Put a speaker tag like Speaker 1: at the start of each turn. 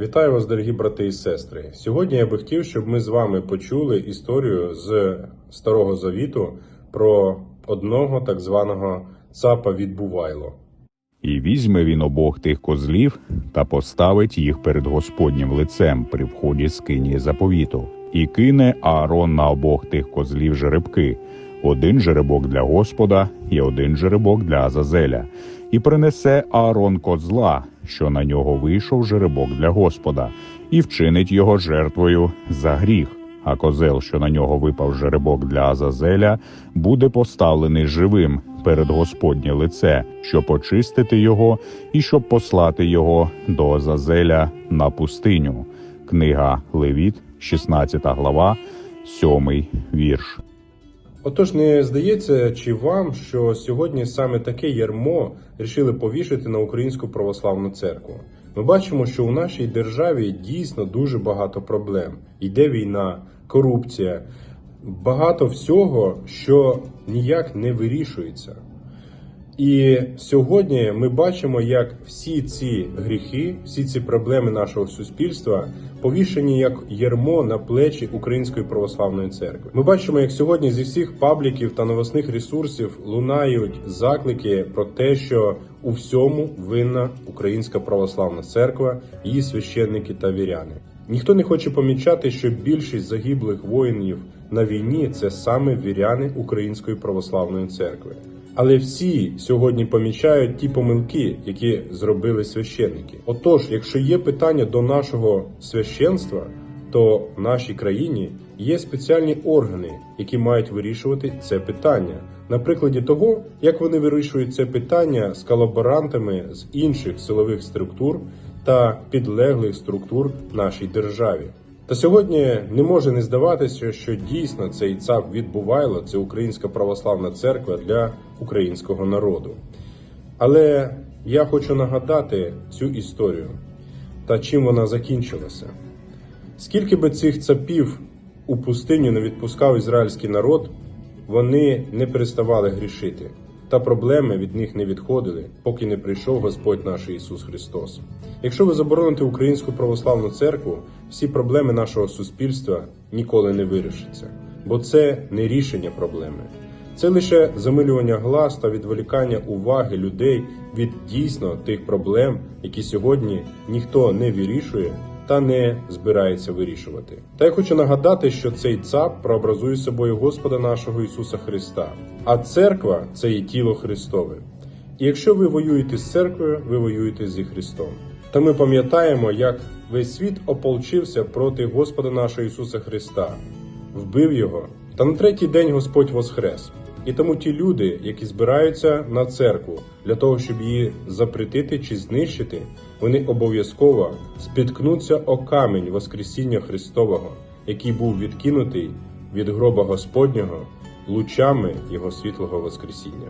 Speaker 1: Вітаю вас, дорогі брати і сестри. Сьогодні я би хотів, щоб ми з вами почули історію з Старого Завіту про одного так званого цапа від Бувайло.
Speaker 2: І візьме він обох тих козлів та поставить їх перед Господнім лицем при вході скині заповіту, і кине Аарон на обох тих козлів жеребки, один жеребок для Господа і один жеребок для Азазеля, і принесе Аарон козла, що на нього вийшов жеребок для Господа, і вчинить його жертвою за гріх. А козел, що на нього випав жеребок для Азазеля, буде поставлений живим перед Господнє лице, щоб очистити його і щоб послати його до Азазеля на пустиню. Книга Левіт, 16 глава, 7 вірш.
Speaker 1: Отож, не здається чи вам, що сьогодні саме таке ярмо рішили повішати на Українську православну церкву? Ми бачимо, що у нашій державі дійсно дуже багато проблем. Йде війна, корупція, багато всього, що ніяк не вирішується. І сьогодні ми бачимо, як всі ці гріхи, всі ці проблеми нашого суспільства повішені як ярмо на плечі Української православної церкви. Ми бачимо, як сьогодні зі всіх пабліків та новосних ресурсів лунають заклики про те, що у всьому винна Українська православна церква, її священники та віряни. Ніхто не хоче помічати, що більшість загиблих воїнів на війні це саме віряни Української православної церкви. Але всі сьогодні помічають ті помилки, які зробили священники. Отож, якщо є питання до нашого священства, то в нашій країні є спеціальні органи, які мають вирішувати це питання. На прикладі того, як вони вирішують це питання з колаборантами з інших силових структур та підлеглих структур нашій державі. Та сьогодні не може не здаватися, що дійсно цей ЦАП від Бувайло це Українська православна церква для українського народу. Але я хочу нагадати цю історію та чим вона закінчилася. Скільки би цих цапів у пустиню не відпускав ізраїльський народ, вони не переставали грішити, та проблеми від них не відходили, поки не прийшов Господь наш Ісус Христос. Якщо ви забороните Українську православну церкву, всі проблеми нашого суспільства ніколи не вирішаться, бо це не рішення проблеми. Це лише замилювання глас та відволікання уваги людей від дійсно тих проблем, які сьогодні ніхто не вирішує та не збирається вирішувати. Та я хочу нагадати, що цей ЦАП прообразує собою Господа нашого Ісуса Христа, а церква це є тіло Христове. І якщо ви воюєте з церквою, ви воюєте зі Христом. Та ми пам'ятаємо, як весь світ ополчився проти Господа нашого Ісуса Христа, вбив його. Та на третій день Господь воскрес. І тому ті люди, які збираються на церкву для того, щоб її запретити чи знищити, вони обов'язково спіткнуться о камінь Воскресіння Христового, який був відкинутий від гроба Господнього лучами Його світлого Воскресіння.